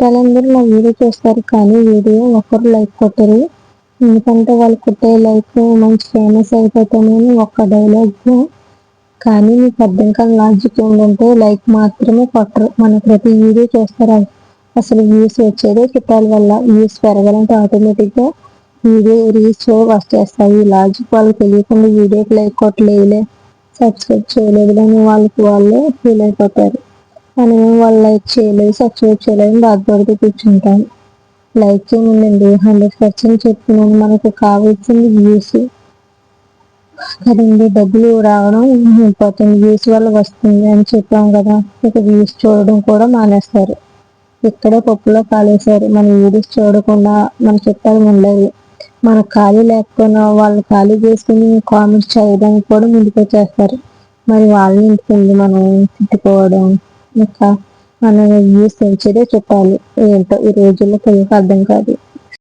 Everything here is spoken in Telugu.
చుట్టాలందరూ నా వీడియో చూస్తారు కానీ వీడియో ఒకరు లైక్ కొట్టరు. ఎందుకంటే వాళ్ళు కొట్టే లైక్ మంచి ఫేమస్ అయిపోతామని ఒక్క డైలాగ్ కానీ మీకు అర్థం కాని లాజిక్ ఏంటంటే లైక్ మాత్రమే కొట్టరు. మన ప్రతి వీడియో చూస్తారు. అసలు వ్యూస్ వచ్చేదే చుట్టాల వల్ల వ్యూస్ పెరగాలంటే ఆటోమేటిక్గా వీడియో రీచ్ వచ్చేస్తాయి. లాజిక్ వాళ్ళు తెలియకుండా వీడియోకి లైక్ కొట్టలేదులే సబ్స్క్రైబ్ చేయలేదు అని వాళ్ళకి వాళ్ళే ఫీల్ అయిపోతారు. మనం వాళ్ళు లైక్ చేయలేదు సబ్స్క్రైబ్ చేయలేదు బాధపడుతూ కూర్చుంటాం. లైక్ చేయండి హండ్రెడ్ పర్సెంట్ చెప్తున్నాను. మనకు కావాల్సింది వ్యూస్ కదండి డబ్బులు రావడం ఇంపార్టెంట్. వ్యూస్ వల్ల వస్తుంది అని చెప్పాం కదా. ఇక వ్యూస్ చూడడం కూడా మానేస్తారు. ఇక్కడే పప్పులో కాలేశారు. మన వీడియోస్ చూడకుండా మన చుట్టాలు ఉండేవి మన ఖాళీ లేకపోయినా వాళ్ళు ఖాళీ చేసుకుని కామెంట్స్ చేయడానికి కూడా ముందుకు వచ్చేస్తారు మరి వాళ్ళని ఇంటికి మనం తిట్టుకోవడం ఇంకా మనం వ్యూస్ పెంచేదే చుట్టాలు ఏంటో ఈ రోజుల్లో పిల్లలకు అర్థం కాదు.